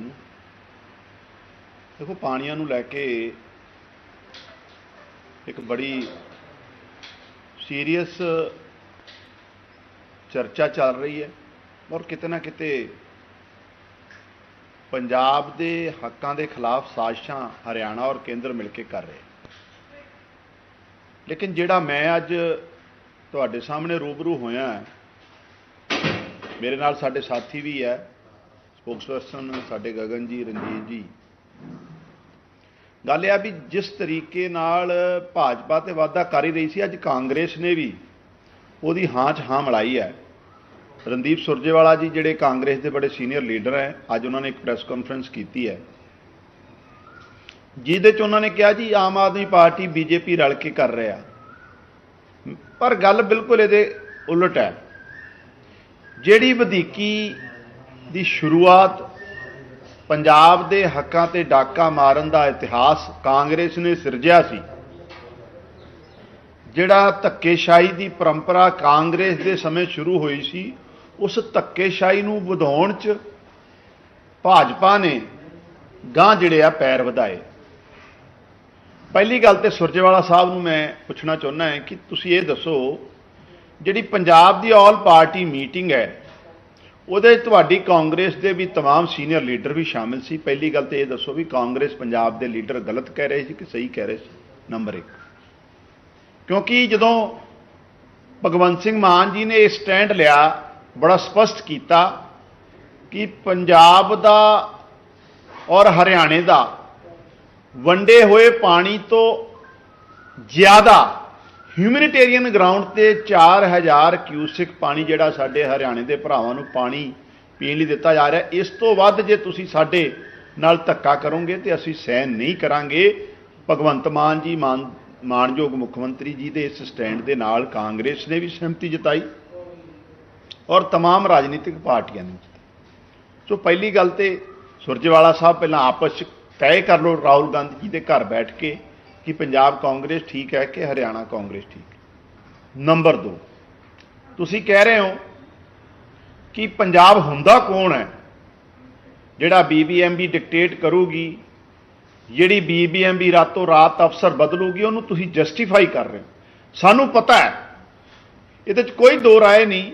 ਨੂੰ ਦੇਖੋ, ਪਾਣੀਆਂ ਨੂੰ ਲੈ ਕੇ ਇੱਕ ਬੜੀ ਸੀਰੀਅਸ ਚਰਚਾ ਚੱਲ ਰਹੀ ਹੈ ਔਰ ਕਿਤੇ ਨਾ ਕਿਤੇ ਪੰਜਾਬ ਦੇ ਹੱਕਾਂ ਦੇ ਖਿਲਾਫ ਸਾਜ਼ਿਸ਼ਾਂ ਹਰਿਆਣਾ ਔਰ ਕੇਂਦਰ ਮਿਲ ਕੇ ਕਰ ਰਹੇ ਲੇਕਿਨ ਜਿਹੜਾ ਮੈਂ ਅੱਜ ਤੁਹਾਡੇ ਸਾਹਮਣੇ ਰੂਬਰੂ ਹੋਇਆ, ਮੇਰੇ ਨਾਲ ਸਾਡੇ ਸਾਥੀ ਵੀ ਹੈ। ਸਪੋਕਸਪਰਸਨ ਸਾਡੇ ਗਗਨ ਜੀ, ਰਣਜੀਤ ਜੀ। ਗੱਲ ਇਹ ਆ ਵੀ ਜਿਸ ਤਰੀਕੇ ਨਾਲ ਭਾਜਪਾ ਤੇ ਵਾਅਦਾ ਕਰ ਹੀ ਰਹੀ ਸੀ, ਅੱਜ ਕਾਂਗਰਸ ਨੇ ਵੀ ਉਹਦੀ ਹਾਂ 'ਚ ਹਾਂ ਮਿਲਾਈ ਹੈ। ਰਣਦੀਪ ਸੁਰਜੇਵਾਲਾ ਜੀ ਜਿਹੜੇ ਕਾਂਗਰਸ ਦੇ ਬੜੇ ਸੀਨੀਅਰ ਲੀਡਰ ਹੈ, ਅੱਜ ਉਹਨਾਂ ਨੇ ਇੱਕ ਪ੍ਰੈਸ ਕਾਨਫਰੰਸ ਕੀਤੀ ਹੈ। ਜਿਹਦੇ 'ਚ ਉਹਨਾਂ ਨੇ ਕਿਹਾ ਜੀ, ਆਮ ਆਦਮੀ ਪਾਰਟੀ ਬੀਜੇਪੀ ਰਲ ਕੇ ਕਰ ਰਿਹਾ ਪਰ ਗੱਲ ਬਿਲਕੁਲ ਇਹਦੇ ਉਲਟ ਹੈ। ਜਿਹੜੀ ਵਧੀਕੀ ਦੀ ਸ਼ੁਰੂਆਤ ਪੰਜਾਬ ਦੇ ਹੱਕਾਂ ਤੇ ਡਾਕਾ ਮਾਰਨ ਦਾ ਇਤਿਹਾਸ ਕਾਂਗਰਸ ਨੇ ਸਿਰਜਿਆ ਸੀ, ਜਿਹੜਾ ਧੱਕੇਸ਼ਾਹੀ ਦੀ ਪਰੰਪਰਾ ਕਾਂਗਰਸ ਦੇ ਸਮੇਂ ਸ਼ੁਰੂ ਹੋਈ ਸੀ, ਉਸ ਧੱਕੇਸ਼ਾਹੀ ਨੂੰ ਵਧਾਉਣ 'ਚ ਭਾਜਪਾ ਨੇ ਗਾਂ ਜਿਹੜੇ ਆ ਪੈਰ ਵਧਾਏ। ਪਹਿਲੀ ਗੱਲ ਤੇ ਸੁਰਜੇਵਾਲਾ ਸਾਹਿਬ ਨੂੰ ਮੈਂ ਪੁੱਛਣਾ ਚਾਹੁੰਦਾ ਹਾਂ ਕਿ ਤੁਸੀਂ ਇਹ ਦੱਸੋ, ਜਿਹੜੀ ਪੰਜਾਬ ਦੀ ਆਲ ਪਾਰਟੀ ਮੀਟਿੰਗ ਹੈ ਉਹਦੇ 'ਚ ਤੁਹਾਡੀ ਕਾਂਗਰਸ ਦੇ ਵੀ तमाम ਸੀਨੀਅਰ ਲੀਡਰ ਵੀ ਸ਼ਾਮਿਲ ਸੀ ਪਹਿਲੀ ਗੱਲ ਤੇ ਇਹ ਦੱਸੋ ਵੀ ਕਾਂਗਰਸ ਪੰਜਾਬ ਦੇ ਲੀਡਰ ਗਲਤ ਕਹਿ ਰਹੇ ਸੀ ਕਿ ਸਹੀ ਕਹਿ ਰਹੇ ਸੀ ਨੰਬਰ 1 ਕਿਉਂਕਿ ਜਦੋਂ ਭਗਵੰਤ ਸਿੰਘ ਮਾਨ ਜੀ ਨੇ ਇਹ ਸਟੈਂਡ ਲਿਆ ਬੜਾ ਸਪਸ਼ਟ ਕੀਤਾ ਕਿ ਪੰਜਾਬ ਦਾ ਔਰ ਹਰਿਆਣੇ ਦਾ ਵੰਡੇ ਹੋਏ ਪਾਣੀ ਤੋਂ ਜ਼ਿਆਦਾ ਹਿਊਮੈਨਿਟੇਰੀਅਨ ਗਰਾਊਂਡ ਤੇ 4000 ਕਿਊਸਿਕ ਪਾਣੀ ਜਿਹੜਾ ਸਾਡੇ ਹਰਿਆਣੇ ਦੇ ਭਰਾਵਾਂ ਨੂੰ ਪਾਣੀ ਪੀਣ ਲਈ ਦਿੱਤਾ ਜਾ ਰਿਹਾ ਇਸ ਤੋਂ ਵੱਧ ਜੇ ਤੁਸੀਂ ਸਾਡੇ ਨਾਲ ਧੱਕਾ ਕਰੋਗੇ ਤੇ ਅਸੀਂ ਸਹਿਨ ਨਹੀਂ ਕਰਾਂਗੇ ਭਗਵੰਤ ਮਾਨ ਜੀ ਮਾਨ ਮਾਨਯੋਗ ਮੁੱਖ ਮੰਤਰੀ ਜੀ ਦੇ ਇਸ ਸਟੈਂਡ ਦੇ ਨਾਲ ਕਾਂਗਰਸ ਨੇ ਵੀ ਸਹਿਮਤੀ ਜਤਾਈ ਔਰ तमाम ਰਾਜਨੀਤਿਕ ਪਾਰਟੀਆਂ ਨੇ ਸੋ ਪਹਿਲੀ ਗੱਲ ਤੇ ਸੁਰਜੇਵਾਲਾ ਸਾਹਿਬ ਪਹਿਲਾਂ ਆਪਸ 'ਚ ਤੈਅ ਕਰ ਲਓ ਰਾਹੁਲ ਗਾਂਧੀ ਜੀ ਦੇ ਘਰ ਬੈਠ ਕੇ ਕਿ ਪੰਜਾਬ ਕਾਂਗਰਸ ਠੀਕ ਹੈ ਕਿ ਹਰਿਆਣਾ ਕਾਂਗਰਸ ਠੀਕ? ਹੈ ਨੰਬਰ 2 ਤੁਸੀਂ ਕਹਿ ਰਹੇ ਹੋ ਕਿ ਪੰਜਾਬ ਹੁੰਦਾ ਕੌਣ ਹੈ? ਜਿਹੜਾ ਬੀਬੀਐਮਬੀ ਡਿਕਟੇਟ ਕਰੂਗੀ, ਜਿਹੜੀ ਬੀਬੀਐਮਬੀ ਰਾਤੋਂ ਰਾਤ ਅਫਸਰ ਬਦਲੂਗੀ, ਉਹਨੂੰ ਤੁਸੀਂ ਜਸਟੀਫਾਈ ਕਰ ਰਹੇ ਹੋ। ਸਾਨੂੰ ਪਤਾ ਹੈ, ਇਹਦੇ 'ਚ ਕੋਈ ਦੋ ਰਾਏ ਨਹੀਂ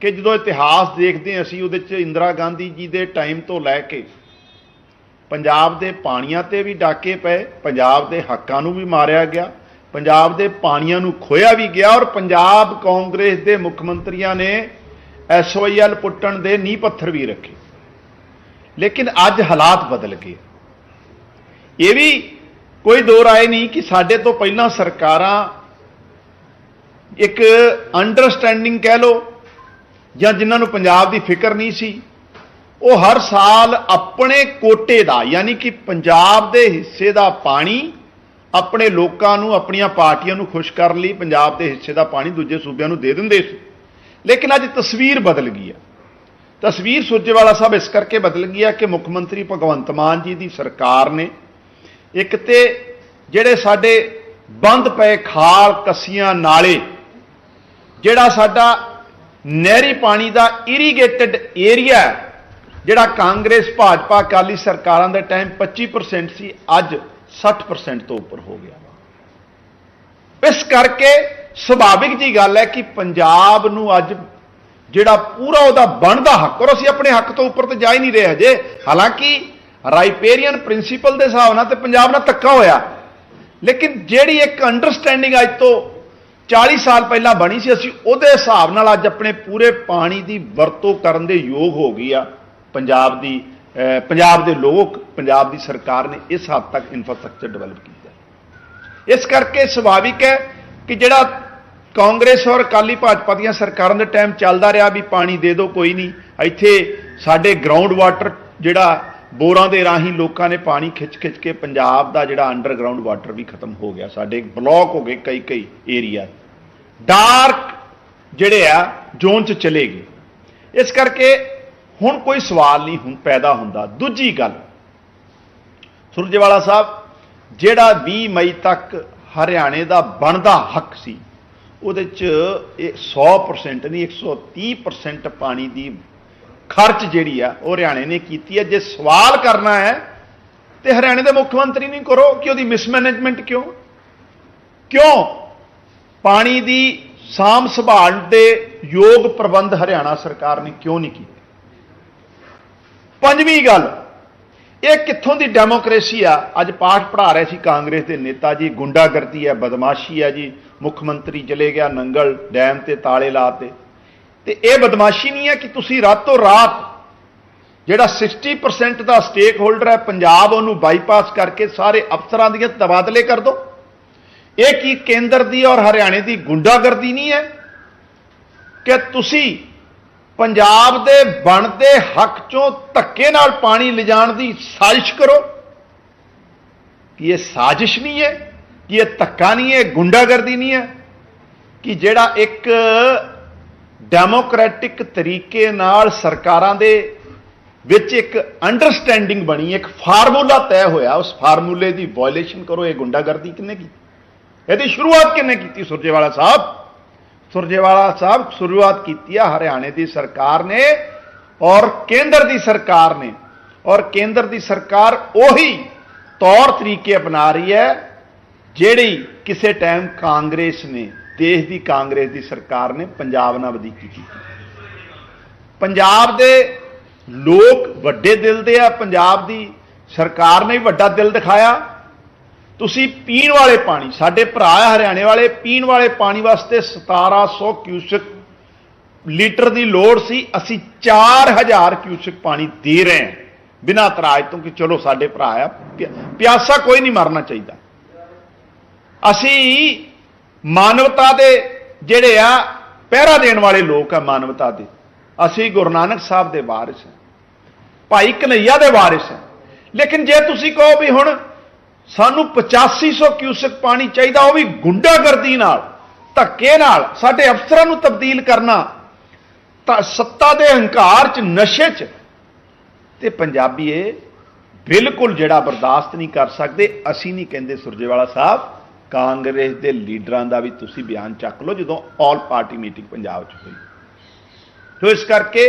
ਕਿ ਜਦੋਂ ਇਤਿਹਾਸ ਦੇਖਦੇ ਹਾਂ ਅਸੀਂ, ਉਹਦੇ 'ਚ ਇੰਦਰਾ ਗਾਂਧੀ ਜੀ ਦੇ ਟਾਈਮ ਤੋਂ ਲੈ ਕੇ ਪੰਜਾਬ ਦੇ ਪਾਣੀਆਂ ਤੇ ਵੀ ਡਾਕੇ ਪਏ, ਪੰਜਾਬ ਦੇ ਹੱਕਾਂ ਨੂੰ ਵੀ ਮਾਰਿਆ ਗਿਆ, ਪੰਜਾਬ ਦੇ ਪਾਣੀਆਂ ਨੂੰ ਖੋਇਆ ਵੀ ਗਿਆ ਔਰ ਪੰਜਾਬ ਕਾਂਗਰਸ ਦੇ ਮੁੱਖ ਮੰਤਰੀਆਂ ਨੇ ਐਸਓਆਈਐਲ ਪੁੱਟਣ ਦੇ ਨੀਂਹ ਪੱਥਰ ਵੀ ਰੱਖੇ। ਲੇਕਿਨ ਅੱਜ ਹਾਲਾਤ ਬਦਲ ਗਏ। ਇਹ ਵੀ ਕੋਈ ਦੋ ਰਾਏ ਨਹੀਂ ਕਿ ਸਾਡੇ ਤੋਂ ਪਹਿਲਾਂ ਸਰਕਾਰਾਂ ਇੱਕ ਅੰਡਰਸਟੈਂਡਿੰਗ ਕਹਿ ਲਓ ਜਾਂ ਜਿਨ੍ਹਾਂ ਨੂੰ ਪੰਜਾਬ ਦੀ ਫਿਕਰ ਨਹੀਂ ਸੀ ਉਹ ਹਰ ਸਾਲ ਆਪਣੇ ਕੋਟੇ ਦਾ, ਯਾਨੀ ਕਿ ਪੰਜਾਬ ਦੇ ਹਿੱਸੇ ਦਾ ਪਾਣੀ ਆਪਣੇ ਲੋਕਾਂ ਨੂੰ, ਆਪਣੀਆਂ ਪਾਰਟੀਆਂ ਨੂੰ ਖੁਸ਼ ਕਰਨ ਲਈ, ਪੰਜਾਬ ਦੇ ਹਿੱਸੇ ਦਾ ਪਾਣੀ ਦੂਜੇ ਸੂਬਿਆਂ ਨੂੰ ਦੇ ਦਿੰਦੇ ਸੀ। ਲੇਕਿਨ ਅੱਜ ਤਸਵੀਰ ਬਦਲ ਗਈ ਹੈ। ਤਸਵੀਰ ਸੁਰਜੇਵਾਲਾ ਸਾਹਿਬ ਇਸ ਕਰਕੇ ਬਦਲ ਗਈ ਹੈ ਕਿ ਮੁੱਖ ਮੰਤਰੀ ਭਗਵੰਤ ਮਾਨ ਜੀ ਦੀ ਸਰਕਾਰ ਨੇ ਇੱਕ ਤੇ ਜਿਹੜੇ ਸਾਡੇ ਬੰਦ ਪਏ ਖਾਲ ਕੱਸੀਆਂ ਨਾਲੇ, ਜਿਹੜਾ ਸਾਡਾ ਨਹਿਰੀ ਪਾਣੀ ਦਾ ਇਰੀਗੇਟਿਡ ਏਰੀਆ ਜਿਹੜਾ ਕਾਂਗਰਸ, ਭਾਜਪਾ, ਅਕਾਲੀ ਸਰਕਾਰਾਂ ਦੇ ਟਾਈਮ 25% ਸੀ, ਅੱਜ 60% ਤੋਂ ਉੱਪਰ ਹੋ ਗਿਆ। ਇਸ ਕਰਕੇ ਸੁਭਾਵਿਕ ਜੀ ਗੱਲ ਹੈ ਕਿ ਪੰਜਾਬ ਨੂੰ ਅੱਜ ਜਿਹੜਾ ਪੂਰਾ ਉਹਦਾ ਬਣਦਾ ਹੱਕ, ਔਰ ਅਸੀਂ ਆਪਣੇ ਹੱਕ ਤੋਂ ਉੱਪਰ ਤੇ ਜਾ ਹੀ ਨਹੀਂ ਰਹੇ ਹਜੇ। ਹਾਲਾਂਕਿ ਰਾਈਪੇਰੀਅਨ ਪ੍ਰਿੰਸੀਪਲ ਦੇ ਹਿਸਾਬ ਨਾਲ ਤੇ ਪੰਜਾਬ ਨਾਲ ਧੱਕਾ ਹੋਇਆ। ਲੇਕਿਨ ਜਿਹੜੀ ਇੱਕ ਅੰਡਰਸਟੈਂਡਿੰਗ ਅੱਜ ਤੋਂ 40 ਸਾਲ ਪਹਿਲਾਂ ਬਣੀ ਸੀ, ਅਸੀਂ ਉਹਦੇ ਹਿਸਾਬ ਨਾਲ ਅੱਜ ਆਪਣੇ ਪੂਰੇ ਪਾਣੀ ਦੀ ਵਰਤੋਂ ਕਰਨ ਦੇ ਯੋਗ ਹੋ ਗਈ ਆ। ਪੰਜਾਬ ਦੀ ਪੰਜਾਬ ਦੇ ਲੋਕ, ਪੰਜਾਬ ਦੀ ਸਰਕਾਰ ਨੇ ਇਸ ਹੱਦ ਤੱਕ ਇਨਫਰਾਸਟ੍ਰਕਚਰ ਡਿਵੈਲਪ ਕੀਤਾ ਇਸ ਕਰਕੇ ਸੁਭਾਵਿਕ ਹੈ ਕਿ ਜਿਹੜਾ ਕਾਂਗਰਸ ਔਰ ਅਕਾਲੀ ਭਾਜਪਾ ਦੀਆਂ ਸਰਕਾਰਾਂ ਦੇ ਟਾਈਮ ਚੱਲਦਾ ਰਿਹਾ ਵੀ ਪਾਣੀ ਦੇ ਦਿਓ, ਕੋਈ ਨਹੀਂ। ਇੱਥੇ ਸਾਡੇ ਗਰਾਊਂਡ ਵਾਟਰ ਜਿਹੜਾ ਬੋਰਾਂ ਦੇ ਰਾਹੀਂ ਲੋਕਾਂ ਨੇ ਪਾਣੀ ਖਿੱਚ-ਖਿੱਚ ਕੇ ਪੰਜਾਬ ਦਾ ਜਿਹੜਾ ਅੰਡਰਗਰਾਉਂਡ ਵਾਟਰ ਵੀ ਖਤਮ ਹੋ ਗਿਆ। ਸਾਡੇ ਬਲੌਕ ਹੋ ਗਏ ਕਈ ਕਈ ਏਰੀਆ ਡਾਰਕ ਜਿਹੜੇ ਆ ਜ਼ੋਨ 'ਚ ਚਲੇ ਗਏ। ਇਸ ਕਰਕੇ ਹੁਣ ਕੋਈ ਸਵਾਲ ਨਹੀਂ ਹੁਣ ਪੈਦਾ ਹੁੰਦਾ। ਦੂਜੀ ਗੱਲ ਸੁਰਜੇਵਾਲਾ ਸਾਹਿਬ, ਜਿਹੜਾ 20 ਮਈ ਤੱਕ ਹਰਿਆਣੇ ਦਾ ਬਣਦਾ ਹੱਕ ਸੀ, ਉਹਦੇ ਚ ਇਹ 100% ਨਹੀਂ 130% ਪਾਣੀ ਦੀ ਖਰਚ ਜਿਹੜੀ ਆ, ਉਹ ਹਰਿਆਣੇ ਨੇ ਕੀਤੀ ਹੈ ਜੇ ਸਵਾਲ ਕਰਨਾ ਹੈ, ਤੇ ਹਰਿਆਣੇ ਦੇ ਮੁੱਖ ਮੰਤਰੀ ਨਹੀਂ ਕਰੋ ਕਿ ਉਹਦੀ ਮਿਸਮੈਨੇਜਮੈਂਟ ਕਿਉਂ? ਕਿਉਂ? ਪਾਣੀ ਦੀ ਸਾਂਭ ਸੰਭਾਲ ਦੇ ਯੋਗ ਪ੍ਰਬੰਧ ਹਰਿਆਣਾ ਸਰਕਾਰ ਨੇ ਕਿਉਂ ਨਹੀਂ ਕੀਤਾ? ਪੰਜਵੀਂ ਗੱਲ, ਇਹ ਕਿੱਥੋਂ ਦੀ ਡੈਮੋਕ੍ਰੇਸੀ ਆ? ਅੱਜ ਪਾਠ ਪੜ੍ਹਾ ਰਹੇ ਸੀ ਕਾਂਗਰਸ ਦੇ ਨੇਤਾ ਜੀ, ਗੁੰਡਾਗਰਦੀ ਹੈ, ਬਦਮਾਸ਼ੀ ਹੈ ਜੀ, ਮੁੱਖ ਮੰਤਰੀ ਚਲੇ ਗਿਆ ਨੰਗਲ ਡੈਮ ਤੇ ਤਾਲੇ ਲਾਤੇ ਤੇ। ਇਹ ਬਦਮਾਸ਼ੀ ਨਹੀਂ ਹੈ ਕਿ ਤੁਸੀਂ ਰਾਤੋਂ ਰਾਤ ਜਿਹੜਾ 60% ਦਾ ਸਟੇਕ ਹੋਲਡਰ ਹੈ, ਪੰਜਾਬ ਉਹਨੂੰ ਬਾਈਪਾਸ ਕਰਕੇ ਸਾਰੇ ਅਫਸਰਾਂ ਦੀਆਂ ਤਬਾਦਲੇ ਕਰ ਦੋ। ਇਹ ਕੀ ਕੇਂਦਰ ਦੀ ਔਰ ਹਰਿਆਣੇ ਦੀ ਗੁੰਡਾਗਰਦੀ ਨਹੀਂ ਹੈ ਕਿ ਤੁਸੀਂ ਪੰਜਾਬ ਦੇ ਬਣਦੇ ਹੱਕ ਚੋਂ ਧੱਕੇ ਨਾਲ ਪਾਣੀ ਲਿਜਾਣ ਦੀ ਸਾਜ਼ਿਸ਼ ਕਰੋ। ਕਿ ਇਹ ਸਾਜ਼ਿਸ਼ ਨਹੀਂ ਹੈ, ਕਿ ਇਹ ਧੱਕਾ ਨਹੀਂ ਹੈ ਗੁੰਡਾਗਰਦੀ ਨਹੀਂ ਹੈ, ਕਿ ਜਿਹੜਾ ਇੱਕ ਡੈਮੋਕ੍ਰੈਟਿਕ ਤਰੀਕੇ ਨਾਲ ਸਰਕਾਰਾਂ ਦੇ ਵਿੱਚ ਇੱਕ ਅੰਡਰਸਟੈਂਡਿੰਗ ਬਣੀ, ਇੱਕ ਫਾਰਮੂਲਾ ਤੈਅ ਹੋਇਆ, ਉਸ ਫਾਰਮੂਲੇ ਦੀ ਵਾਇਲੇਸ਼ਨ ਕਰੋ, ਇਹ ਗੁੰਡਾਗਰਦੀ ਕਿੰਨੇ ਕੀਤੀ? ਇਹਦੀ ਸ਼ੁਰੂਆਤ ਕਿੰਨੇ ਕੀਤੀ, ਸੁਰਜੇਵਾਲਾ ਸਾਹਿਬ? ਸੁਰਜੇਵਾਲਾ ਸਾਹਿਬ ਸ਼ੁਰੂਆਤ ਕੀਤੀ ਆ ਹਰਿਆਣੇ ਦੀ ਸਰਕਾਰ ਨੇ ਔਰ ਕੇਂਦਰ ਦੀ ਸਰਕਾਰ ਨੇ। ਔਰ ਕੇਂਦਰ ਦੀ ਸਰਕਾਰ ਉਹੀ ਤੌਰ ਤਰੀਕੇ ਅਪਣਾ ਰਹੀ ਹੈ ਜਿਹੜੀ ਕਿਸੇ ਟਾਈਮ ਕਾਂਗਰਸ ਨੇ, ਦੇਸ਼ ਦੀ ਕਾਂਗਰਸ ਦੀ ਸਰਕਾਰ ਨੇ ਪੰਜਾਬ ਨਾਲ ਵਧੀਕੀ ਕੀਤੀ। ਪੰਜਾਬ ਦੇ ਲੋਕ ਵੱਡੇ ਦਿਲ ਦੇ ਆ, ਪੰਜਾਬ ਦੀ ਸਰਕਾਰ ਨੇ ਵੱਡਾ ਦਿਲ ਦਿਖਾਇਆ। ਤੁਸੀਂ ਪੀਣ ਵਾਲੇ ਪਾਣੀ, ਸਾਡੇ ਭਰਾ ਹਰਿਆਣੇ ਵਾਲੇ, ਪੀਣ ਵਾਲੇ ਪਾਣੀ ਵਾਸਤੇ 1700 ਕਿਊਸਕ ਲੀਟਰ ਦੀ ਲੋੜ ਸੀ। ਅਸੀਂ 4000 ਕਿਊਸਿਕ ਪਾਣੀ ਦੇ ਰਹੇ ਹਾਂ। ਬਿਨਾਂ ਤਰਾਜ ਤੋਂ ਕਿ ਚਲੋ ਸਾਡੇ ਭਰਾ ਆ, ਪਿਆ- ਪਿਆਸਾ ਕੋਈ ਨਹੀਂ ਮਰਨਾ ਚਾਹੀਦਾ। ਅਸੀਂ ਮਾਨਵਤਾ ਦੇ ਜਿਹੜੇ ਆ, ਪਹਿਰਾ ਦੇਣ ਵਾਲੇ ਲੋਕ ਆ ਮਾਨਵਤਾ ਦੇ। ਅਸੀਂ ਗੁਰੂ ਨਾਨਕ ਸਾਹਿਬ ਦੇ ਵਾਰਿਸ ਹਾਂ। ਭਾਈ ਕਨਈਆ ਦੇ ਵਾਰਿਸ ਹਾਂ। ਲੇਕਿਨ ਜੇ ਤੁਸੀਂ ਕਹੋ ਵੀ ਹੁਣ ਸਾਨੂੰ 8500 ਕਿਊਸਕ ਪਾਣੀ ਚਾਹੀਦਾ ਉਹ ਵੀ ਗੁੰਡਾਗਰਦੀ ਨਾਲ ਧੱਕੇ ਨਾਲ ਸਾਡੇ ਅਫਸਰਾਂ ਨੂੰ ਤਬਦੀਲ ਕਰਨਾ ਤਾਂ ਸੱਤਾ ਦੇ ਹੰਕਾਰ 'ਚ ਨਸ਼ੇ 'ਚ ਤੇ ਪੰਜਾਬੀ ਇਹ ਬਿਲਕੁਲ ਜਿਹੜਾ ਬਰਦਾਸ਼ਤ ਨਹੀਂ ਕਰ ਸਕਦੇ ਅਸੀਂ ਨਹੀਂ ਕਹਿੰਦੇ ਸੁਰਜੇਵਾਲਾ ਸਾਹਿਬ ਕਾਂਗਰਸ ਦੇ ਲੀਡਰਾਂ ਦਾ ਵੀ ਤੁਸੀਂ ਬਿਆਨ ਚੱਕ ਲਓ ਜਦੋਂ ਆਲ ਪਾਰਟੀ ਮੀਟਿੰਗ ਪੰਜਾਬ 'ਚ ਹੋਈ ਸੋ ਇਸ ਕਰਕੇ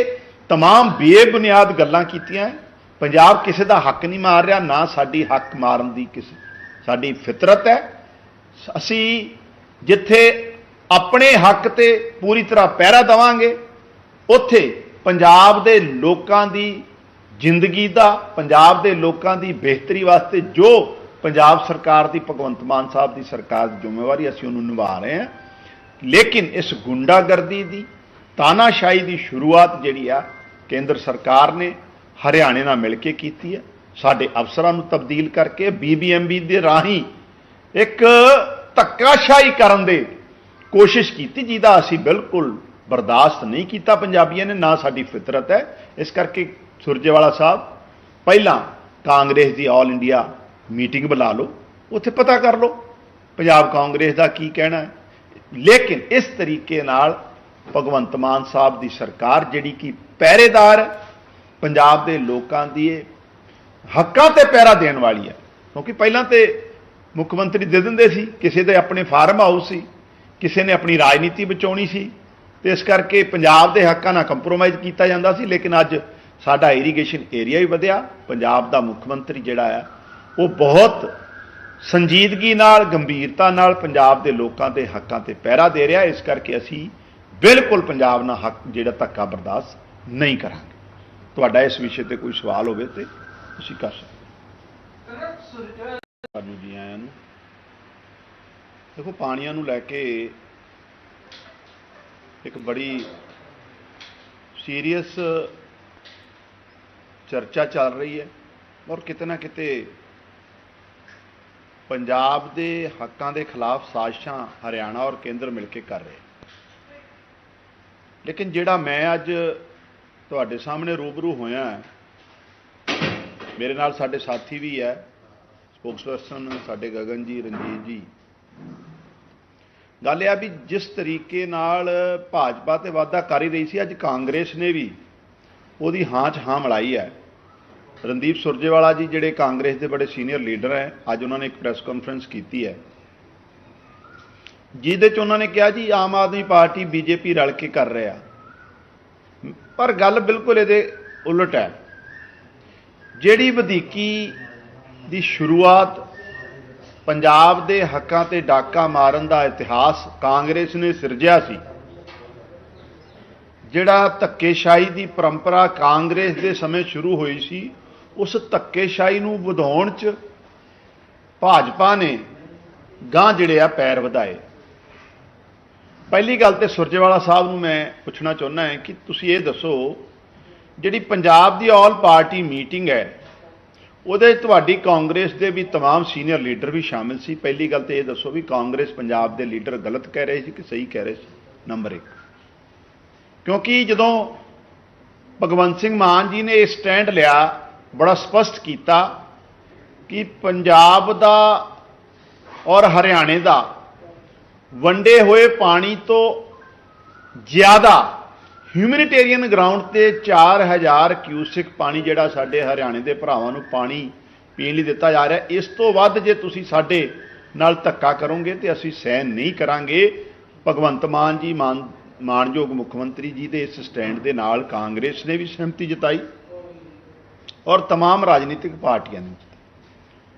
तमाम ਬੇਬੁਨਿਆਦ ਗੱਲਾਂ ਕੀਤੀਆਂ ਪੰਜਾਬ ਕਿਸੇ ਦਾ ਹੱਕ ਨਹੀਂ ਮਾਰ ਰਿਹਾ, ਨਾ ਸਾਡੀ ਹੱਕ ਮਾਰਨ ਦੀ ਕਿਸੇ ਸਾਡੀ ਫਿਤਰਤ ਹੈ। ਅਸੀਂ ਜਿੱਥੇ ਆਪਣੇ ਹੱਕ ਤੇ ਪੂਰੀ ਤਰ੍ਹਾਂ ਪਹਿਰਾ ਦੇਵਾਂਗੇ, ਉੱਥੇ ਪੰਜਾਬ ਦੇ ਲੋਕਾਂ ਦੀ ਜ਼ਿੰਦਗੀ ਦਾ, ਪੰਜਾਬ ਦੇ ਲੋਕਾਂ ਦੀ ਬਿਹਤਰੀ ਵਾਸਤੇ ਜੋ ਪੰਜਾਬ ਸਰਕਾਰ ਦੀ, ਭਗਵੰਤ ਮਾਨ ਸਾਹਿਬ ਦੀ ਸਰਕਾਰ ਦੀ ਜ਼ਿੰਮੇਵਾਰੀ ਅਸੀਂ ਉਹਨੂੰ ਨਿਭਾ ਰਹੇ ਹਾਂ। ਲੇਕਿਨ ਇਸ ਗੁੰਡਾਗਰਦੀ ਦੀ, ਤਾਨਾਸ਼ਾਹੀ ਦੀ ਸ਼ੁਰੂਆਤ ਜਿਹੜੀ ਆ, ਕੇਂਦਰ ਸਰਕਾਰ ਨੇ ਹਰਿਆਣੇ ਨਾਲ ਮਿਲ ਕੇ ਕੀਤੀ ਹੈ। ਸਾਡੇ ਅਫਸਰਾਂ ਨੂੰ ਤਬਦੀਲ ਕਰਕੇ ਬੀਬੀਐਮਬੀ ਦੇ ਰਾਹੀਂ ਇੱਕ ਧੱਕਾਸ਼ਾਹੀ ਕਰਨ ਦੇ ਕੋਸ਼ਿਸ਼ ਕੀਤੀ, ਜਿਹਦਾ ਅਸੀਂ ਬਿਲਕੁਲ ਬਰਦਾਸ਼ਤ ਨਹੀਂ ਕੀਤਾ ਪੰਜਾਬੀਆਂ ਨੇ, ਨਾ ਸਾਡੀ ਫਿਤਰਤ ਹੈ। ਇਸ ਕਰਕੇ ਸੁਰਜੇਵਾਲਾ ਸਾਹਿਬ, ਪਹਿਲਾਂ ਕਾਂਗਰਸ ਦੀ ਆਲ ਇੰਡੀਆ ਮੀਟਿੰਗ ਬੁਲਾ ਲਓ, ਉੱਥੇ ਪਤਾ ਕਰ ਲਓ ਪੰਜਾਬ ਕਾਂਗਰਸ ਦਾ ਕੀ ਕਹਿਣਾ ਹੈ। ਲੇਕਿਨ ਇਸ ਤਰੀਕੇ ਨਾਲ ਭਗਵੰਤ ਮਾਨ ਸਾਹਿਬ ਦੀ ਸਰਕਾਰ ਜਿਹੜੀ ਕਿ ਪਹਿਰੇਦਾਰ ਪੰਜਾਬ ਦੇ ਲੋਕਾਂ ਦੀ ਇਹ ਹੱਕਾਂ ਤੇ ਪਹਿਰਾ ਦੇਣ ਵਾਲੀ ਹੈ। ਕਿਉਂਕਿ ਪਹਿਲਾਂ ਤੇ ਮੁੱਖ ਮੰਤਰੀ ਦੇ ਦਿੰਦੇ ਸੀ, ਕਿਸੇ ਦੇ ਆਪਣੇ ਫਾਰਮ ਹਾਊਸ ਸੀ, ਕਿਸੇ ਨੇ ਆਪਣੀ ਰਾਜਨੀਤੀ ਬਚਾਉਣੀ ਸੀ, ਤੇ ਇਸ ਕਰਕੇ ਪੰਜਾਬ ਦੇ ਹੱਕਾਂ ਨਾਲ ਕੰਪਰੋਮਾਈਜ਼ ਕੀਤਾ ਜਾਂਦਾ ਸੀ, ਲੇਕਿਨ ਅੱਜ ਸਾਡਾ ਇਰੀਗੇਸ਼ਨ ਏਰੀਆ ਵੀ ਵਧਿਆ। ਪੰਜਾਬ ਦਾ ਮੁੱਖ ਮੰਤਰੀ ਜਿਹੜਾ ਆ ਉਹ ਬਹੁਤ ਸੰਜੀਦਗੀ ਨਾਲ, ਗੰਭੀਰਤਾ ਨਾਲ ਪੰਜਾਬ ਦੇ ਲੋਕਾਂ ਦੇ ਹੱਕਾਂ ਤੇ ਪਹਿਰਾ ਦੇ ਰਿਹਾ। ਇਸ ਕਰਕੇ ਅਸੀਂ ਬਿਲਕੁਲ ਪੰਜਾਬ ਨਾਲ ਹੱਕ ਜਿਹੜਾ ਧੱਕਾ ਬਰਦਾਸ਼ਤ ਨਹੀਂ ਕਰਾਂਗੇ। ਤੁਹਾਡਾ ਇਸ ਵਿਸ਼ੇ ਤੇ ਕੋਈ ਸਵਾਲ ਹੋਵੇ ਤੇ ਤੁਸੀਂ ਕਰ ਸਕਦੇ ਤੁਹਾਨੂੰ ਜੀ ਆਇਆਂ ਨੂੰ। ਦੇਖੋ, ਪਾਣੀਆਂ ਨੂੰ ਲੈ ਕੇ ਇੱਕ ਬੜੀ ਸੀਰੀਅਸ ਚਰਚਾ ਚੱਲ ਰਹੀ ਹੈ ਔਰ ਕਿਤੇ ਨਾ ਕਿਤੇ ਪੰਜਾਬ ਦੇ ਹੱਕਾਂ ਦੇ ਖਿਲਾਫ ਸਾਜ਼ਿਸ਼ਾਂ ਹਰਿਆਣਾ ਔਰ ਕੇਂਦਰ ਮਿਲ ਕੇ ਕਰ ਰਹੇ ਲੇਕਿਨ ਜਿਹੜਾ ਮੈਂ ਅੱਜ ਤੁਹਾਡੇ ਸਾਹਮਣੇ ਰੂਬਰੂ ਹੋਇਆ ਹੈ। ਮੇਰੇ ਨਾਲ ਸਾਡੇ ਸਾਥੀ ਵੀ ਹੈ। ਸਪੋਕਸਪਰਸਨ ਸਾਡੇ ਗਗਨ ਜੀ, ਰਣਜੀਤ ਜੀ। ਗੱਲ ਇਹ ਆ ਵੀ ਜਿਸ ਤਰੀਕੇ ਨਾਲ ਭਾਜਪਾ ਤੇ ਵਾਅਦਾ ਕਰ ਹੀ ਰਹੀ ਸੀ, ਅੱਜ ਕਾਂਗਰਸ ਨੇ ਵੀ ਉਹਦੀ ਹਾਂ 'ਚ ਹਾਂ ਮਿਲਾਈ ਹੈ। ਰਣਦੀਪ ਸੁਰਜੇਵਾਲਾ ਜੀ ਜਿਹੜੇ ਕਾਂਗਰਸ ਦੇ ਬੜੇ ਸੀਨੀਅਰ ਲੀਡਰ ਹੈ, ਅੱਜ ਉਹਨਾਂ ਨੇ ਇੱਕ ਪ੍ਰੈਸ ਕਾਨਫਰੰਸ ਕੀਤੀ ਹੈ। ਜਿਹਦੇ 'ਚ ਉਹਨਾਂ ਨੇ ਕਿਹਾ ਜੀ, ਆਮ ਆਦਮੀ ਪਾਰਟੀ ਬੀਜੇਪੀ ਰਲ ਕੇ ਕਰ ਰਿਹਾ। ਪਰ ਗੱਲ ਬਿਲਕੁਲ ਇਹਦੇ ਉਲਟ ਹੈ। ਜਿਹੜੀ ਵਧੀਕੀ ਦੀ ਸ਼ੁਰੂਆਤ ਪੰਜਾਬ ਦੇ ਹੱਕਾਂ ਤੇ ਡਾਕਾ ਮਾਰਨ ਦਾ ਇਤਿਹਾਸ ਕਾਂਗਰਸ ਨੇ ਸਿਰਜਿਆ ਸੀ, ਜਿਹੜਾ ਧੱਕੇਸ਼ਾਹੀ ਦੀ ਪਰੰਪਰਾ ਕਾਂਗਰਸ ਦੇ ਸਮੇਂ ਸ਼ੁਰੂ ਹੋਈ ਸੀ, ਉਸ ਧੱਕੇਸ਼ਾਹੀ ਨੂੰ ਵਧਾਉਣ 'ਚ ਭਾਜਪਾ ਨੇ ਗਾਂ ਜਿਹੜੇ ਆ ਪੈਰ ਵਧਾਏ। ਪਹਿਲੀ ਗੱਲ ਤੇ ਸੁਰਜੇਵਾਲਾ ਸਾਹਿਬ ਨੂੰ ਮੈਂ ਪੁੱਛਣਾ ਚਾਹੁੰਦਾ ਹਾਂ ਕਿ ਤੁਸੀਂ ਇਹ ਦੱਸੋ ਜਿਹੜੀ ਪੰਜਾਬ ਦੀ ਆਲ ਪਾਰਟੀ ਮੀਟਿੰਗ ਹੈ ਉਹਦੇ 'ਚ ਤੁਹਾਡੀ ਕਾਂਗਰਸ ਦੇ ਵੀ तमाम ਸੀਨੀਅਰ ਲੀਡਰ ਵੀ ਸ਼ਾਮਿਲ ਸੀ ਪਹਿਲੀ ਗੱਲ ਤੇ ਇਹ ਦੱਸੋ ਵੀ ਕਾਂਗਰਸ ਪੰਜਾਬ ਦੇ ਲੀਡਰ ਗਲਤ ਕਹਿ ਰਹੇ ਸੀ ਕਿ ਸਹੀ ਕਹਿ ਰਹੇ ਸੀ ਨੰਬਰ 1 ਕਿਉਂਕਿ ਜਦੋਂ ਭਗਵੰਤ ਸਿੰਘ ਮਾਨ ਜੀ ਨੇ ਇਹ ਸਟੈਂਡ ਲਿਆ ਬੜਾ ਸਪਸ਼ਟ ਕੀਤਾ ਕਿ ਪੰਜਾਬ ਦਾ ਔਰ ਹਰਿਆਣੇ ਦਾ ਵੰਡੇ ਹੋਏ ਪਾਣੀ ਤੋਂ ਜ਼ਿਆਦਾ ਹਿਊਮੈਨਿਟੇਰੀਅਨ ਗਰਾਊਂਡ ਤੇ 4000 ਕਿਊਸਿਕ ਪਾਣੀ ਜਿਹੜਾ ਸਾਡੇ ਹਰਿਆਣੇ ਦੇ ਭਰਾਵਾਂ ਨੂੰ ਪਾਣੀ ਪੀਣ ਲਈ ਦਿੱਤਾ ਜਾ ਰਿਹਾ ਇਸ ਤੋਂ ਵੱਧ ਜੇ ਤੁਸੀਂ ਸਾਡੇ ਨਾਲ ਧੱਕਾ ਕਰੋਗੇ ਤੇ ਅਸੀਂ ਸਹਿਨ ਨਹੀਂ ਕਰਾਂਗੇ ਭਗਵੰਤ ਮਾਨ ਜੀ ਮਾਨ ਮਾਨਯੋਗ ਮੁੱਖ ਮੰਤਰੀ ਜੀ ਦੇ ਇਸ ਸਟੈਂਡ ਦੇ ਨਾਲ ਕਾਂਗਰਸ ਨੇ ਵੀ ਸਹਿਮਤੀ ਜਤਾਈ ਔਰ तमाम ਰਾਜਨੀਤਿਕ ਪਾਰਟੀਆਂ ਨੇ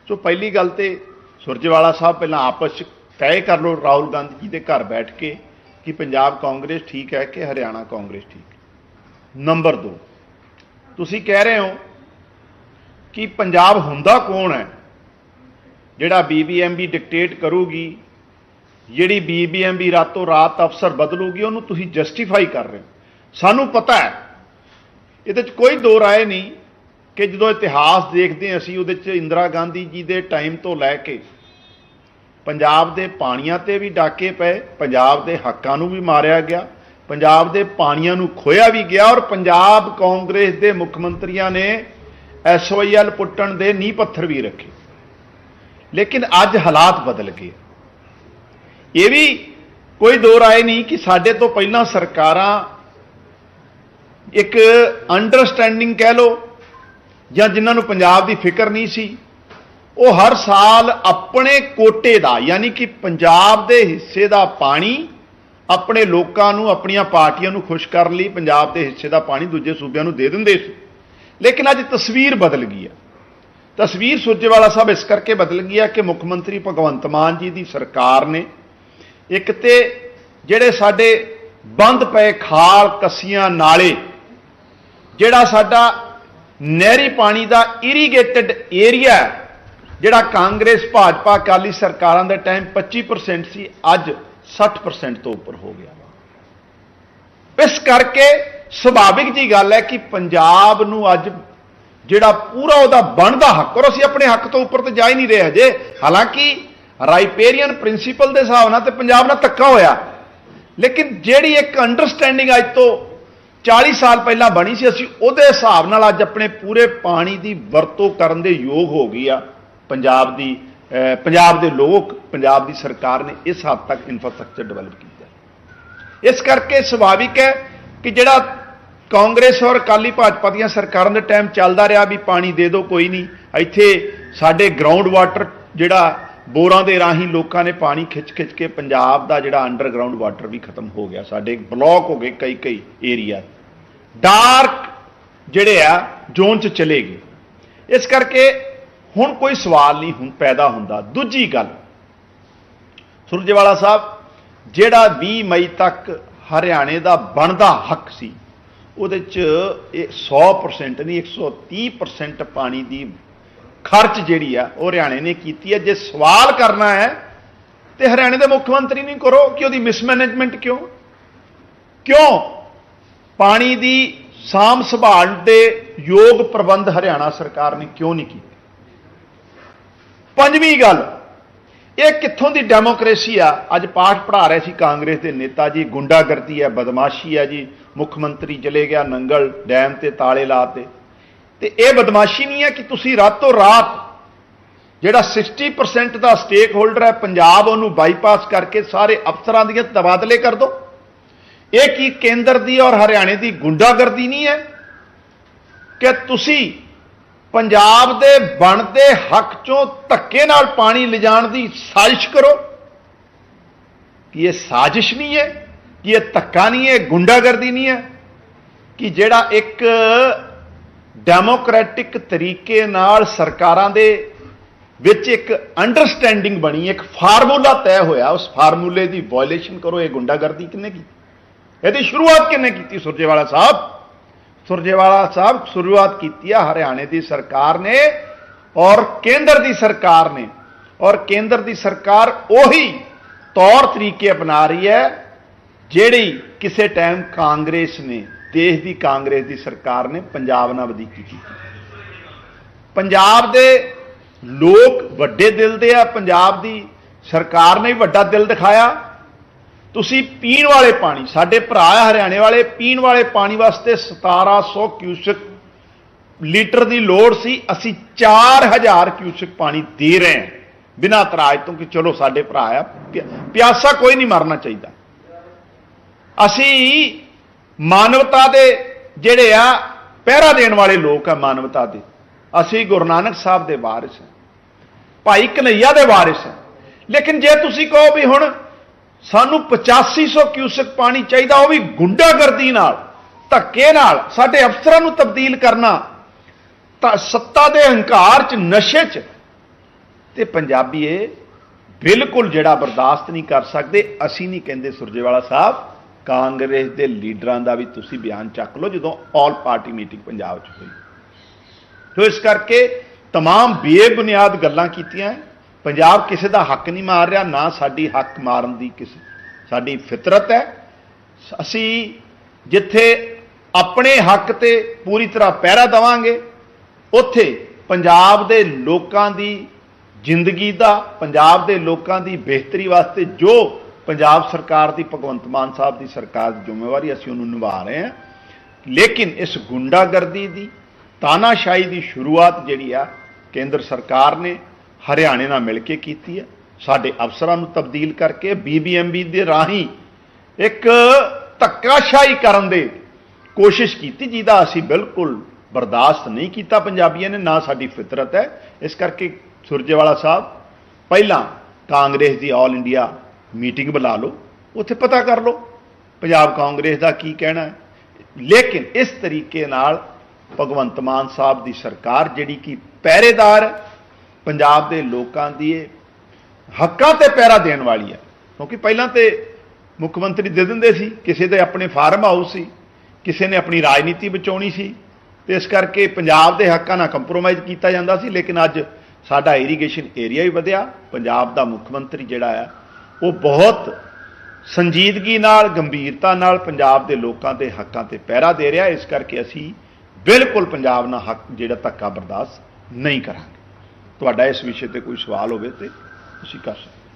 ਸੋ ਪਹਿਲੀ ਗੱਲ ਤੇ ਸੁਰਜੇਵਾਲਾ ਸਾਹਿਬ ਪਹਿਲਾਂ ਆਪਸ ਚ ਤੈਅ ਕਰ ਲਓ ਰਾਹੁਲ ਗਾਂਧੀ ਜੀ ਦੇ ਘਰ ਬੈਠ ਕੇ ਕਿ ਪੰਜਾਬ ਕਾਂਗਰਸ ਠੀਕ ਹੈ ਕਿ ਹਰਿਆਣਾ ਕਾਂਗਰਸ ਠੀਕ ਹੈ। ਨੰਬਰ 2 ਤੁਸੀਂ ਕਹਿ ਰਹੇ ਹੋ ਕਿ ਪੰਜਾਬ ਹੁੰਦਾ ਕੌਣ ਹੈ? ਜਿਹੜਾ ਬੀਬੀਐਮਬੀ ਡਿਕਟੇਟ ਕਰੂਗੀ, ਜਿਹੜੀ ਬੀਬੀਐਮਬੀ ਰਾਤੋਂ ਰਾਤ ਅਫਸਰ ਬਦਲੂਗੀ, ਉਹਨੂੰ ਤੁਸੀਂ ਜਸਟੀਫਾਈ ਕਰ ਰਹੇ ਹੋ। ਸਾਨੂੰ ਪਤਾ ਹੈ, ਇਹਦੇ 'ਚ ਕੋਈ ਦੋ ਰਾਏ ਨਹੀਂ ਕਿ ਜਦੋਂ ਇਤਿਹਾਸ ਦੇਖਦੇ ਅਸੀਂ, ਉਹਦੇ 'ਚ ਇੰਦਰਾ ਗਾਂਧੀ ਜੀ ਦੇ ਟਾਈਮ ਤੋਂ ਲੈ ਕੇ ਪੰਜਾਬ ਦੇ ਪਾਣੀਆਂ ਤੇ ਵੀ ਡਾਕੇ ਪਏ, ਪੰਜਾਬ ਦੇ ਹੱਕਾਂ ਨੂੰ ਵੀ ਮਾਰਿਆ ਗਿਆ, ਪੰਜਾਬ ਦੇ ਪਾਣੀਆਂ ਨੂੰ ਖੋਇਆ ਵੀ ਗਿਆ ਔਰ ਪੰਜਾਬ ਕਾਂਗਰਸ ਦੇ ਮੁੱਖ ਮੰਤਰੀਆਂ ਨੇ ਐਸਓਆਈਐਲ ਪੁੱਟਣ ਦੇ ਨੀਂਹ ਪੱਥਰ ਵੀ ਰੱਖੇ। ਲੇਕਿਨ ਅੱਜ ਹਾਲਾਤ ਬਦਲ ਗਏ। ਇਹ ਵੀ ਕੋਈ ਦੋ ਰਾਏ ਨਹੀਂ ਕਿ ਸਾਡੇ ਤੋਂ ਪਹਿਲਾਂ ਸਰਕਾਰਾਂ ਇੱਕ ਅੰਡਰਸਟੈਂਡਿੰਗ ਕਹਿ ਲਓ ਜਾਂ ਜਿਨ੍ਹਾਂ ਨੂੰ ਪੰਜਾਬ ਦੀ ਫਿਕਰ ਨਹੀਂ ਸੀ ਉਹ ਹਰ ਸਾਲ ਆਪਣੇ ਕੋਟੇ ਦਾ, ਯਾਨੀ ਕਿ ਪੰਜਾਬ ਦੇ ਹਿੱਸੇ ਦਾ ਪਾਣੀ ਆਪਣੇ ਲੋਕਾਂ ਨੂੰ, ਆਪਣੀਆਂ ਪਾਰਟੀਆਂ ਨੂੰ ਖੁਸ਼ ਕਰਨ ਲਈ ਪੰਜਾਬ ਦੇ ਹਿੱਸੇ ਦਾ ਪਾਣੀ ਦੂਜੇ ਸੂਬਿਆਂ ਨੂੰ ਦੇ ਦਿੰਦੇ ਸੀ। ਲੇਕਿਨ ਅੱਜ ਤਸਵੀਰ ਬਦਲ ਗਈ ਹੈ। ਤਸਵੀਰ ਸੁਰਜੇਵਾਲਾ ਸਾਹਿਬ ਇਸ ਕਰਕੇ ਬਦਲ ਗਈ ਹੈ ਕਿ ਮੁੱਖ ਮੰਤਰੀ ਭਗਵੰਤ ਮਾਨ ਜੀ ਦੀ ਸਰਕਾਰ ਨੇ ਇੱਕ ਤੇ ਜਿਹੜੇ ਸਾਡੇ ਬੰਦ ਪਏ ਖਾਲ ਕੱਸੀਆਂ ਨਾਲੇ, ਜਿਹੜਾ ਸਾਡਾ ਨਹਿਰੀ ਪਾਣੀ ਦਾ ਇਰੀਗੇਟਿਡ ਏਰੀਆ ਜਿਹੜਾ ਕਾਂਗਰਸ, ਭਾਜਪਾ, ਅਕਾਲੀ ਸਰਕਾਰਾਂ ਦੇ ਟਾਈਮ 25% ਸੀ, ਅੱਜ 60% ਤੋਂ ਉੱਪਰ ਹੋ ਗਿਆ ਇਸ ਕਰਕੇ ਸੁਭਾਵਿਕ ਜੀ ਗੱਲ ਹੈ ਕਿ ਪੰਜਾਬ ਨੂੰ ਅੱਜ ਜਿਹੜਾ ਪੂਰਾ ਉਹਦਾ ਬਣਦਾ ਹੱਕ, ਔਰ ਅਸੀਂ ਆਪਣੇ ਹੱਕ ਤੋਂ ਉੱਪਰ ਤੇ ਜਾ ਹੀ ਨਹੀਂ ਰਹੇ ਹਜੇ। ਹਾਲਾਂਕਿ ਰਾਈਪੇਰੀਅਨ ਪ੍ਰਿੰਸੀਪਲ ਦੇ ਹਿਸਾਬ ਨਾਲ ਤੇ ਪੰਜਾਬ ਨਾਲ ਧੱਕਾ ਹੋਇਆ। ਲੇਕਿਨ ਜਿਹੜੀ ਇੱਕ ਅੰਡਰਸਟੈਂਡਿੰਗ ਅੱਜ ਤੋਂ 40 ਸਾਲ ਪਹਿਲਾਂ ਬਣੀ ਸੀ, ਅਸੀਂ ਉਹਦੇ ਹਿਸਾਬ ਨਾਲ ਅੱਜ ਆਪਣੇ ਪੂਰੇ ਪਾਣੀ ਦੀ ਵਰਤੋਂ ਕਰਨ ਦੇ ਯੋਗ ਹੋ ਗਈ ਆ। ਪੰਜਾਬ ਦੀ ਪੰਜਾਬ ਦੇ ਲੋਕ, ਪੰਜਾਬ ਦੀ ਸਰਕਾਰ ਨੇ ਇਸ ਹੱਦ ਤੱਕ ਇਨਫਰਾਸਟ੍ਰਕਚਰ ਡਿਵੈਲਪ ਕੀਤਾ ਇਸ ਕਰਕੇ ਸੁਭਾਵਿਕ ਹੈ ਕਿ ਜਿਹੜਾ ਕਾਂਗਰਸ ਔਰ ਅਕਾਲੀ ਭਾਜਪਾ ਦੀਆਂ ਸਰਕਾਰਾਂ ਦੇ ਟਾਈਮ ਚੱਲਦਾ ਰਿਹਾ ਵੀ ਪਾਣੀ ਦੇ ਦਿਓ, ਕੋਈ ਨਹੀਂ। ਇੱਥੇ ਸਾਡੇ ਗਰਾਊਂਡ ਵਾਟਰ ਜਿਹੜਾ ਬੋਰਾਂ ਦੇ ਰਾਹੀਂ ਲੋਕਾਂ ਨੇ ਪਾਣੀ ਖਿੱਚ-ਖਿੱਚ ਕੇ ਪੰਜਾਬ ਦਾ ਜਿਹੜਾ ਅੰਡਰਗਰਾਉਂਡ ਵਾਟਰ ਵੀ ਖਤਮ ਹੋ ਗਿਆ। ਸਾਡੇ ਬਲੌਕ ਹੋ ਗਏ ਕਈ ਕਈ ਏਰੀਆ ਡਾਰਕ ਜਿਹੜੇ ਆ ਜ਼ੋਨ ਚ ਚਲੇ ਗਏ। ਇਸ ਕਰਕੇ ਹੁਣ ਕੋਈ ਸਵਾਲ ਨਹੀਂ, ਹੁਣ ਪੈਦਾ ਹੁੰਦਾ। ਦੂਜੀ ਗੱਲ ਸੁਰਜੇਵਾਲਾ ਸਾਹਿਬ, ਜਿਹੜਾ 20 ਮਈ ਤੱਕ ਹਰਿਆਣੇ ਦਾ ਬਣਦਾ ਹੱਕ ਸੀ, ਉਹਦੇ ਚ ਇਹ 100% ਨਹੀਂ 130% ਪਾਣੀ ਦੀ ਖਰਚ ਜਿਹੜੀ ਆ, ਉਹ ਹਰਿਆਣੇ ਨੇ ਕੀਤੀ ਹੈ ਜੇ ਸਵਾਲ ਕਰਨਾ ਹੈ, ਤੇ ਹਰਿਆਣੇ ਦੇ ਮੁੱਖ ਮੰਤਰੀ ਨਹੀਂ ਕਰੋ, ਕਿ ਉਹਦੀ ਮਿਸਮੈਨੇਜਮੈਂਟ ਕਿਉਂ? ਕਿਉਂ? ਪਾਣੀ ਦੀ ਸਾਂਭ ਸੰਭਾਲ ਦੇ ਯੋਗ ਪ੍ਰਬੰਧ ਹਰਿਆਣਾ ਸਰਕਾਰ ਨੇ ਕਿਉਂ ਨਹੀਂ ਕੀਤਾ? ਪੰਜਵੀਂ ਗੱਲ, ਇਹ ਕਿੱਥੋਂ ਦੀ ਡੈਮੋਕ੍ਰੇਸੀ ਆ? ਅੱਜ ਪਾਠ ਪੜ੍ਹਾ ਰਹੇ ਸੀ ਕਾਂਗਰਸ ਦੇ ਨੇਤਾ ਜੀ, ਗੁੰਡਾਗਰਦੀ ਹੈ, ਬਦਮਾਸ਼ੀ ਹੈ ਜੀ, ਮੁੱਖ ਮੰਤਰੀ ਚਲੇ ਗਿਆ ਨੰਗਲ ਡੈਮ ਤੇ ਤਾਲੇ ਲਾਤੇ ਤੇ। ਇਹ ਬਦਮਾਸ਼ੀ ਨਹੀਂ ਹੈ ਕਿ ਤੁਸੀਂ ਰਾਤੋਂ ਰਾਤ ਜਿਹੜਾ 60% ਦਾ ਸਟੇਕ ਹੋਲਡਰ ਹੈ, ਪੰਜਾਬ ਉਹਨੂੰ ਬਾਈਪਾਸ ਕਰਕੇ ਸਾਰੇ ਅਫਸਰਾਂ ਦੀਆਂ ਤਬਾਦਲੇ ਕਰ ਦੋ। ਇਹ ਕੀ ਕੇਂਦਰ ਦੀ ਔਰ ਹਰਿਆਣੇ ਦੀ ਗੁੰਡਾਗਰਦੀ ਨਹੀਂ ਹੈ ਕਿ ਤੁਸੀਂ ਪੰਜਾਬ ਦੇ ਬਣਦੇ ਹੱਕ ਚੋਂ ਧੱਕੇ ਨਾਲ ਪਾਣੀ ਲਿਜਾਣ ਦੀ ਸਾਜ਼ਿਸ਼ ਕਰੋ। ਕਿ ਇਹ ਸਾਜ਼ਿਸ਼ ਨਹੀਂ ਹੈ, ਕਿ ਇਹ ਧੱਕਾ ਨਹੀਂ ਹੈ ਗੁੰਡਾਗਰਦੀ ਨਹੀਂ ਹੈ, ਕਿ ਜਿਹੜਾ ਇੱਕ ਡੈਮੋਕ੍ਰੈਟਿਕ ਤਰੀਕੇ ਨਾਲ ਸਰਕਾਰਾਂ ਦੇ ਵਿੱਚ ਇੱਕ ਅੰਡਰਸਟੈਂਡਿੰਗ ਬਣੀ, ਇੱਕ ਫਾਰਮੂਲਾ ਤੈਅ ਹੋਇਆ, ਉਸ ਫਾਰਮੂਲੇ ਦੀ ਵਾਇਲੇਸ਼ਨ ਕਰੋ, ਇਹ ਗੁੰਡਾਗਰਦੀ ਕਿੰਨੇ ਕੀਤੀ? ਇਹਦੀ ਸ਼ੁਰੂਆਤ ਕਿੰਨੇ ਕੀਤੀ, ਸੁਰਜੇਵਾਲਾ ਸਾਹਿਬ? ਸੁਰਜੇਵਾਲਾ ਸਾਹਿਬ ਸ਼ੁਰੂਆਤ ਕੀਤੀ ਆ ਹਰਿਆਣੇ ਦੀ ਸਰਕਾਰ ਨੇ ਔਰ ਕੇਂਦਰ ਦੀ ਸਰਕਾਰ ਨੇ। ਔਰ ਕੇਂਦਰ ਦੀ ਸਰਕਾਰ ਉਹੀ ਤੌਰ ਤਰੀਕੇ ਅਪਣਾ ਰਹੀ ਹੈ ਜਿਹੜੀ ਕਿਸੇ ਟਾਈਮ ਕਾਂਗਰਸ ਨੇ, ਦੇਸ਼ ਦੀ ਕਾਂਗਰਸ ਦੀ ਸਰਕਾਰ ਨੇ ਪੰਜਾਬ ਨਾਲ ਵਧੀਕੀ ਕੀਤੀ। ਪੰਜਾਬ ਦੇ ਲੋਕ ਵੱਡੇ ਦਿਲ ਦੇ ਆ, ਪੰਜਾਬ ਦੀ ਸਰਕਾਰ ਨੇ ਵੀ ਵੱਡਾ ਦਿਲ ਦਿਖਾਇਆ। ਤੁਸੀਂ ਪੀਣ ਵਾਲੇ ਪਾਣੀ, ਸਾਡੇ ਭਰਾ ਆ ਹਰਿਆਣੇ ਵਾਲੇ, ਪੀਣ ਵਾਲੇ ਪਾਣੀ ਵਾਸਤੇ 1700 ਕਿਊਸਕ ਲੀਟਰ ਦੀ ਲੋੜ ਸੀ। ਅਸੀਂ 4000 ਕਿਊਸਿਕ ਪਾਣੀ ਦੇ ਰਹੇ ਹਾਂ। ਬਿਨਾਂ ਇਤਰਾਜ਼ ਤੋਂ ਕਿ ਚਲੋ ਸਾਡੇ ਭਰਾ ਆ ਪਿਆਸਾ ਕੋਈ ਨਹੀਂ ਮਰਨਾ ਚਾਹੀਦਾ। ਅਸੀਂ ਮਾਨਵਤਾ ਦੇ ਜਿਹੜੇ ਆ, ਪਹਿਰਾ ਦੇਣ ਵਾਲੇ ਲੋਕ ਆ ਮਾਨਵਤਾ ਦੇ। ਅਸੀਂ ਗੁਰੂ ਨਾਨਕ ਸਾਹਿਬ ਦੇ ਵਾਰਿਸ ਹਾਂ। ਭਾਈ ਕਨਈਆ ਦੇ ਵਾਰਿਸ ਹਾਂ। ਲੇਕਿਨ ਜੇ ਤੁਸੀਂ ਕਹੋ ਵੀ ਹੁਣ ਸਾਨੂੰ 8500 ਕਿਊਸਕ ਪਾਣੀ ਚਾਹੀਦਾ ਉਹ ਵੀ ਗੁੰਡਾਗਰਦੀ ਨਾਲ ਧੱਕੇ ਨਾਲ ਸਾਡੇ ਅਫਸਰਾਂ ਨੂੰ ਤਬਦੀਲ ਕਰਨਾ ਤਾਂ ਸੱਤਾ ਦੇ ਹੰਕਾਰ 'ਚ ਨਸ਼ੇ 'ਚ ਤੇ ਪੰਜਾਬੀ ਇਹ ਬਿਲਕੁਲ ਜਿਹੜਾ ਬਰਦਾਸ਼ਤ ਨਹੀਂ ਕਰ ਸਕਦੇ ਅਸੀਂ ਨਹੀਂ ਕਹਿੰਦੇ ਸੁਰਜੇਵਾਲਾ ਸਾਹਿਬ ਕਾਂਗਰਸ ਦੇ ਲੀਡਰਾਂ ਦਾ ਵੀ ਤੁਸੀਂ ਬਿਆਨ ਚੱਕ ਲਓ ਜਦੋਂ ਆਲ ਪਾਰਟੀ ਮੀਟਿੰਗ ਪੰਜਾਬ 'ਚ ਹੋਈ ਤੋ ਇਸ ਕਰਕੇ तमाम ਬੇਬੁਨਿਆਦ ਗੱਲਾਂ ਕੀਤੀਆਂ ਪੰਜਾਬ ਕਿਸੇ ਦਾ ਹੱਕ ਨਹੀਂ ਮਾਰ ਰਿਹਾ, ਨਾ ਸਾਡੀ ਹੱਕ ਮਾਰਨ ਦੀ ਕਿਸੇ, ਸਾਡੀ ਫਿਤਰਤ ਹੈ। ਅਸੀਂ ਜਿੱਥੇ ਆਪਣੇ ਹੱਕ ਤੇ ਪੂਰੀ ਤਰ੍ਹਾਂ ਪਹਿਰਾ ਦੇਵਾਂਗੇ, ਉੱਥੇ ਪੰਜਾਬ ਦੇ ਲੋਕਾਂ ਦੀ ਜ਼ਿੰਦਗੀ ਦਾ, ਪੰਜਾਬ ਦੇ ਲੋਕਾਂ ਦੀ ਬਿਹਤਰੀ ਵਾਸਤੇ ਜੋ ਪੰਜਾਬ ਸਰਕਾਰ ਦੀ, ਭਗਵੰਤ ਮਾਨ ਸਾਹਿਬ ਦੀ ਸਰਕਾਰ ਦੀ ਜ਼ਿੰਮੇਵਾਰੀ ਅਸੀਂ ਉਹਨੂੰ ਨਿਭਾ ਰਹੇ ਹਾਂ। ਲੇਕਿਨ ਇਸ ਗੁੰਡਾਗਰਦੀ ਦੀ, ਤਾਨਾਸ਼ਾਹੀ ਦੀ ਸ਼ੁਰੂਆਤ ਜਿਹੜੀ ਆ, ਕੇਂਦਰ ਸਰਕਾਰ ਨੇ ਹਰਿਆਣੇ ਨਾਲ ਮਿਲ ਕੇ ਕੀਤੀ ਹੈ। ਸਾਡੇ ਅਫਸਰਾਂ ਨੂੰ ਤਬਦੀਲ ਕਰਕੇ ਬੀਬੀਐਮਬੀ ਦੇ ਰਾਹੀਂ ਇੱਕ ਧੱਕਾਸ਼ਾਹੀ ਕਰਨ ਦੇ ਕੋਸ਼ਿਸ਼ ਕੀਤੀ, ਜਿਹਦਾ ਅਸੀਂ ਬਿਲਕੁਲ ਬਰਦਾਸ਼ਤ ਨਹੀਂ ਕੀਤਾ ਪੰਜਾਬੀਆਂ ਨੇ, ਨਾ ਸਾਡੀ ਫਿਤਰਤ ਹੈ। ਇਸ ਕਰਕੇ ਸੁਰਜੇਵਾਲਾ ਸਾਹਿਬ, ਪਹਿਲਾਂ ਕਾਂਗਰਸ ਦੀ ਆਲ ਇੰਡੀਆ ਮੀਟਿੰਗ ਬੁਲਾ ਲਓ, ਉੱਥੇ ਪਤਾ ਕਰ ਲਓ ਪੰਜਾਬ ਕਾਂਗਰਸ ਦਾ ਕੀ ਕਹਿਣਾ ਹੈ। ਲੇਕਿਨ ਇਸ ਤਰੀਕੇ ਨਾਲ ਭਗਵੰਤ ਮਾਨ ਸਾਹਿਬ ਦੀ ਸਰਕਾਰ ਜਿਹੜੀ ਕਿ ਪਹਿਰੇਦਾਰ ਪੰਜਾਬ ਦੇ ਲੋਕਾਂ ਦੀ ਇਹ ਹੱਕਾਂ ਤੇ ਪਹਿਰਾ ਦੇਣ ਵਾਲੀ ਹੈ। ਕਿਉਂਕਿ ਪਹਿਲਾਂ ਤੇ ਮੁੱਖ ਮੰਤਰੀ ਦੇ ਦਿੰਦੇ ਸੀ, ਕਿਸੇ ਦੇ ਆਪਣੇ ਫਾਰਮ ਹਾਊਸ ਸੀ, ਕਿਸੇ ਨੇ ਆਪਣੀ ਰਾਜਨੀਤੀ ਬਚਾਉਣੀ ਸੀ, ਤੇ ਇਸ ਕਰਕੇ ਪੰਜਾਬ ਦੇ ਹੱਕਾਂ ਨਾਲ ਕੰਪਰੋਮਾਈਜ਼ ਕੀਤਾ ਜਾਂਦਾ ਸੀ, ਲੇਕਿਨ ਅੱਜ ਸਾਡਾ ਇਰੀਗੇਸ਼ਨ ਏਰੀਆ ਵੀ ਵਧਿਆ। ਪੰਜਾਬ ਦਾ ਮੁੱਖ ਮੰਤਰੀ ਜਿਹੜਾ ਆ ਉਹ ਬਹੁਤ ਸੰਜੀਦਗੀ ਨਾਲ, ਗੰਭੀਰਤਾ ਨਾਲ ਪੰਜਾਬ ਦੇ ਲੋਕਾਂ ਦੇ ਹੱਕਾਂ ਤੇ ਪਹਿਰਾ ਦੇ ਰਿਹਾ। ਇਸ ਕਰਕੇ ਅਸੀਂ ਬਿਲਕੁਲ ਪੰਜਾਬ ਨਾਲ ਹੱਕ ਜਿਹੜਾ ਧੱਕਾ ਬਰਦਾਸ਼ਤ ਨਹੀਂ ਕਰਾਂਗੇ। ਤੁਹਾਡਾ ਇਸ ਵਿਸ਼ੇ ਤੇ ਕੋਈ ਸਵਾਲ ਹੋਵੇ ਤੇ ਤੁਸੀਂ ਕਰ ਸਕਦੇ